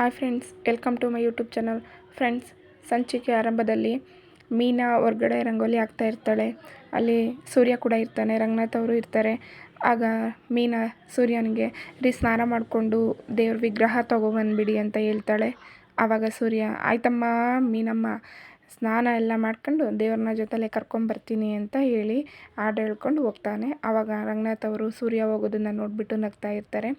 Hi friends welcome to my YouTube channel friends ಸಂಚಿಕೆ ಆರಂಭದಲ್ಲಿ ಮೀನಾ ಹೊರಗಡೆ ರಂಗೋಲಿ ಹಾಕ್ತಾ ಇರ್ತಾಳೆ. ಅಲ್ಲಿ ಸೂರ್ಯ ಕೂಡ ಇರ್ತಾನೆ, ರಂಗನಾಥ್ ಅವರು ಇರ್ತಾರೆ. ಆಗ ಮೀನಾ ಸೂರ್ಯನಿಗೆ, ರೀ, ಸ್ನಾನ ಮಾಡಿಕೊಂಡು ದೇವ್ರ ವಿಗ್ರಹ ತೊಗೊಬಂದ್ಬಿಡಿ ಅಂತ ಹೇಳ್ತಾಳೆ. ಆವಾಗ ಸೂರ್ಯ, ಆಯ್ತಮ್ಮ ಮೀನಮ್ಮ ಸ್ನಾನ ಎಲ್ಲ ಮಾಡ್ಕೊಂಡು ದೇವ್ರನ್ನ ಜೊತೆಲೆ ಕರ್ಕೊಂಬರ್ತೀನಿ ಅಂತ ಹೇಳಿ ಹಾಡು ಹೇಳ್ಕೊಂಡು ಹೋಗ್ತಾನೆ. ಆವಾಗ ರಂಗನಾಥ್ ಅವರು ಸೂರ್ಯ ಹೋಗೋದನ್ನು ನೋಡಿಬಿಟ್ಟು ನಗ್ತಾ ಇರ್ತಾರೆ.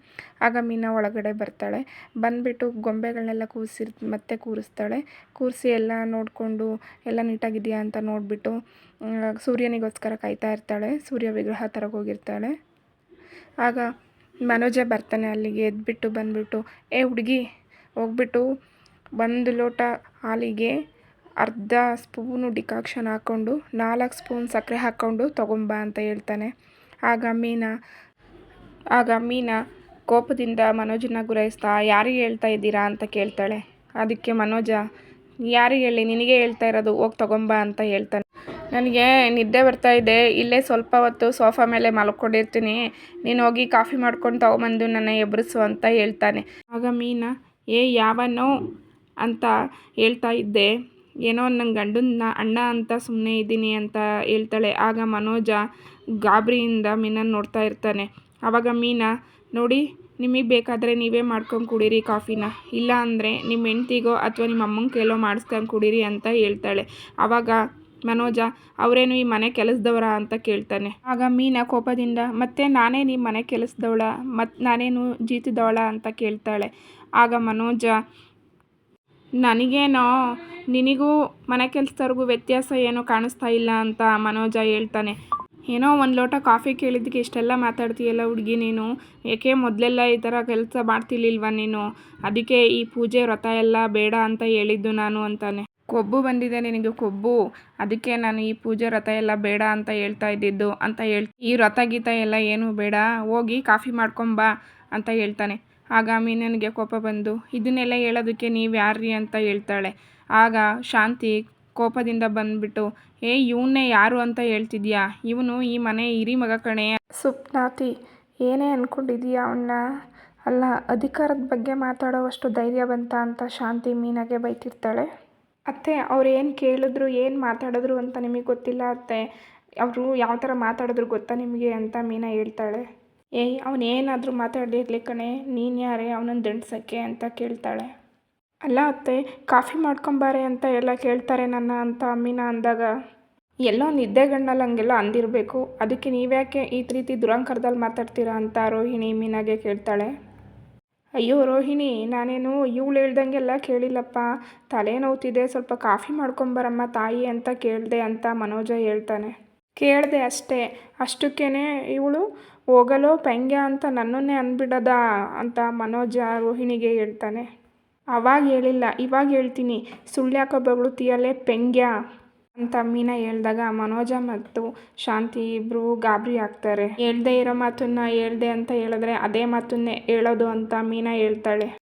ಆಗ ಮೀನಾ ಒಳಗಡೆ ಬರ್ತಾಳೆ. ಬಂದುಬಿಟ್ಟು ಗೊಂಬೆಗಳನ್ನೆಲ್ಲ ಕೂರಿಸಿ ಮತ್ತೆ ಕೂರಿಸ್ತಾಳೆ. ಕೂರಿಸಿ ಎಲ್ಲ ನೋಡಿಕೊಂಡು, ಎಲ್ಲ ನೀಟಾಗಿದೆಯಾ ಅಂತ ನೋಡಿಬಿಟ್ಟು ಸೂರ್ಯನಿಗೋಸ್ಕರ ಕಾಯ್ತಾ ಇರ್ತಾಳೆ. ಸೂರ್ಯ ವಿಗ್ರಹ ತರಗೋಗಿರ್ತಾಳೆ ಆಗ ಮನೋಜ ಬರ್ತಾನೆ ಅಲ್ಲಿಗೆ. ಎದ್ಬಿಟ್ಟು ಬಂದುಬಿಟ್ಟು, ಏ ಹುಡುಗಿ, ಹೋಗ್ಬಿಟ್ಟು ಒಂದು ಲೋಟ ಹಾಲಿಗೆ ಅರ್ಧ ಸ್ಪೂನು ಡಿಕಾಕ್ಷನ್ ಹಾಕ್ಕೊಂಡು, ನಾಲ್ಕು ಸ್ಪೂನ್ ಸಕ್ಕರೆ ಹಾಕ್ಕೊಂಡು ತೊಗೊಂಬ ಅಂತ ಹೇಳ್ತಾನೆ. ಆಗ ಮೀನಾ ಆಗ ಮೀನಾ ಕೋಪದಿಂದ ಮನೋಜನ ಗುರಾಯಿಸ್ತಾ ಯಾರಿಗೆ ಹೇಳ್ತಾ ಇದ್ದೀರಾ? ಅಂತ ಕೇಳ್ತಾಳೆ. ಅದಕ್ಕೆ ಮನೋಜ ಯಾರಿಗೆ ಹೇಳಿ? ನಿನಗೆ ಹೇಳ್ತಾ ಇರೋದು, ಹೋಗಿ ತೊಗೊಂಬ ಅಂತ ಹೇಳ್ತಾನೆ. ನನಗೆ ನಿದ್ದೆ ಬರ್ತಾ ಇದೆ. ಇಲ್ಲೇ ಸ್ವಲ್ಪ ಹೊತ್ತು ಸೋಫಾ ಮೇಲೆ ಮಲ್ಕೊಂಡಿರ್ತೀನಿ. ನೀನು ಹೋಗಿ ಕಾಫಿ ಮಾಡ್ಕೊಂಡು ತೊಗೊಂಬಂದು ನನ್ನ ಎಬ್ರಿಸು ಅಂತ ಹೇಳ್ತಾನೆ. ಆಗ ಮೀನಾ, ಏ, ಯಾವನೋ ಅಂತ ಹೇಳ್ತಾ ಇದ್ದೆ. ಏನೋ ನನ್ನ ಗಂಡನ ಅಣ್ಣ ಅಂತ ಸುಮ್ಮನೆ ಇದ್ದೀನಿ ಅಂತ ಹೇಳ್ತಾಳೆ. ಆಗ ಮನೋಜ ಗಾಬರಿಯಿಂದ ಮೀನನ್ನು ನೋಡ್ತಾ ಇರ್ತಾನೆ. ಆವಾಗ ಮೀನಾ, ನೋಡಿ, ನಿಮಗೆ ಬೇಕಾದರೆ ನೀವೇ ಮಾಡ್ಕೊಂಡು ಕುಡೀರಿ ಕಾಫಿನ. ಇಲ್ಲ ಅಂದರೆ ನಿಮ್ಮ ಹೆಂಡ್ತಿಗೋ ಅಥವಾ ನಿಮ್ಮ ಅಮ್ಮನ ಕೇಳೋ ಮಾಡಿಸ್ಕೊಂಡು ಕುಡೀರಿ ಅಂತ ಹೇಳ್ತಾಳೆ. ಆವಾಗ ಮನೋಜ, ಅವರೇನು ಈ ಮನೆ ಕೆಲಸದವರ? ಅಂತ ಕೇಳ್ತಾನೆ. ಆಗ ಮೀನಾ ಕೋಪದಿಂದ, ಮತ್ತೆ ನಾನೇ ನಿಮ್ಮ ಮನೆ ಕೆಲಸದವಳ? ಮತ್ತು ನಾನೇನು ಜೀತದವಳ? ಅಂತ ಕೇಳ್ತಾಳೆ. ಆಗ ಮನೋಜ ನನಗೇನೋ, ನಿನಗೂ ಮನೆ ಕೆಲಸದವ್ರಿಗೂ ವ್ಯತ್ಯಾಸ ಏನೂ ಕಾಣಿಸ್ತಾ ಇಲ್ಲ ಅಂತ ಮನೋಜ ಹೇಳ್ತಾನೆ. ಏನೋ ಒಂದು ಲೋಟ ಕಾಫಿ ಕೇಳಿದ್ದಕ್ಕೆ ಇಷ್ಟೆಲ್ಲ ಮಾತಾಡ್ತೀಯಲ್ಲ ಹುಡುಗಿ ನೀನು? ಏಕೆ ಮೊದಲೆಲ್ಲ ಈ ಥರ ಕೆಲಸ ಮಾಡ್ತಿರ್ಲಿಲ್ವ ನೀನು? ಅದಕ್ಕೆ ಈ ಪೂಜೆ ವ್ರತ ಎಲ್ಲ ಬೇಡ ಅಂತ ಹೇಳಿದ್ದು ನಾನು ಅಂತಾನೆ. ಕೊಬ್ಬು ಬಂದಿದೆ ನಿನಗೆ ಕೊಬ್ಬು? ಅದಕ್ಕೆ ನಾನು ಈ ಪೂಜೆ ವ್ರತ ಎಲ್ಲ ಬೇಡ ಅಂತ ಹೇಳ್ತಾ ಇದ್ದಿದ್ದು ಅಂತ ಹೇಳ್ ಈ ವ್ರತ ಗೀತ ಎಲ್ಲ ಏನು ಬೇಡ? ಹೋಗಿ ಕಾಫಿ ಮಾಡ್ಕೊಂಬಾ ಅಂತ ಹೇಳ್ತಾನೆ. ಆಗ ಮೀನನಿಗೆ ಕೋಪ ಬಂದು ಇದನ್ನೆಲ್ಲ ಹೇಳೋದಕ್ಕೆ ನೀವು ಯಾರ್ರಿ ಅಂತ ಹೇಳ್ತಾಳೆ. ಆಗ ಶಾಂತಿ ಕೋಪದಿಂದ ಬಂದ್ಬಿಟ್ಟು ಏ ಇವನ್ನೇ ಯಾರು ಅಂತ ಹೇಳ್ತಿದ್ಯಾ? ಇವನು ಈ ಮನೆ ಹಿರಿ ಮಗ ಕಣೆ. ಸುಪ್ನಾತಿ ಏನೇ ಅಂದ್ಕೊಂಡಿದೀಯ ಅವನ್ನ ಅಲ್ಲ ಅಧಿಕಾರದ ಬಗ್ಗೆ ಮಾತಾಡೋವಷ್ಟು ಧೈರ್ಯ ಬಂತ ಅಂತ ಶಾಂತಿ ಮೀನಾಗೆ ಬೈತಿರ್ತಾಳೆ. ಅತ್ತೆ ಅವ್ರು ಏನು ಕೇಳಿದ್ರು ಏನು ಮಾತಾಡಿದ್ರು ಅಂತ ನಿಮಗೆ ಗೊತ್ತಿಲ್ಲ ಅತ್ತೆ. ಅವರು ಯಾವ ಥರ ಮಾತಾಡಿದ್ರು ಗೊತ್ತಾ ನಿಮಗೆ ಅಂತ ಮೀನಾ ಹೇಳ್ತಾಳೆ. ಏಯ್ ಅವನೇನಾದರೂ ಮಾತಾಡಿರ್ಲಿ ಕಣೆ, ನೀನು ಯಾರೇ ಅವನನ್ನು ದಂಡ್ಸೋಕ್ಕೆ ಅಂತ ಕೇಳ್ತಾಳೆ. ಅಲ್ಲ ಅತ್ತೆ, ಕಾಫಿ ಮಾಡ್ಕೊಂಬಾರೆ ಅಂತ ಎಲ್ಲ ಕೇಳ್ತಾರೆ ನನ್ನ ಅಂತ ಅಮ್ಮಿನ ಅಂದಾಗ. ಎಲ್ಲೋ ನಿದ್ದೆಗಣ್ಣಲ್ಲಿ ಹಂಗೆಲ್ಲ ಅಂದಿರಬೇಕು, ಅದಕ್ಕೆ ನೀವ್ಯಾಕೆ ಈ ರೀತಿ ದುರಂಕರದಲ್ಲಿ ಮಾತಾಡ್ತೀರಾ ಅಂತ ರೋಹಿಣಿ ಮೀನಾಗೆ ಕೇಳ್ತಾಳೆ. ಅಯ್ಯೋ ರೋಹಿಣಿ, ನಾನೇನು ಇವಳು ಹೇಳ್ದಂಗೆಲ್ಲ ಕೇಳಿಲ್ಲಪ್ಪ ತಲೆ ನೋವ್ತಿದೆ ಸ್ವಲ್ಪ ಕಾಫಿ ಮಾಡ್ಕೊಂಬರಮ್ಮ ತಾಯಿ ಅಂತ ಕೇಳಿದೆ ಅಂತ ಮನೋಜ ಹೇಳ್ತಾನೆ. ಕೇಳಿದೆ ಅಷ್ಟೇ ಅಷ್ಟಕ್ಕೇ ಇವಳು ಹೋಗಲೋ ಪೆಂಗ್ಯ ಅಂತ ನನ್ನನ್ನೇ ಅಂದ್ಬಿಡದ ಅಂತ ಮನೋಜ ರೋಹಿಣಿಗೆ ಹೇಳ್ತಾನೆ. ಅವಾಗ ಹೇಳಿಲ್ಲ, ಇವಾಗ ಹೇಳ್ತೀನಿ ಸುಳ್ಳ್ಯಾಕೋ ಬಗಳುತ್ತೀಯಲ್ಲೇ ಪೆಂಗ್ಯ ಅಂತ ಮೀನ ಹೇಳಿದಾಗ ಮನೋಜ ಮತ್ತು ಶಾಂತಿ ಇಬ್ಬರು ಗಾಬರಿ ಆಗ್ತಾರೆ. ಹೇಳ್ದೆ ಇರೋ ಮಾತನ್ನ ಹೇಳ್ದೆ ಅಂತ ಹೇಳಿದ್ರೆ ಅದೇ ಮಾತನ್ನೇ ಹೇಳೋದು ಅಂತ ಮೀನಾ ಹೇಳ್ತಾಳೆ.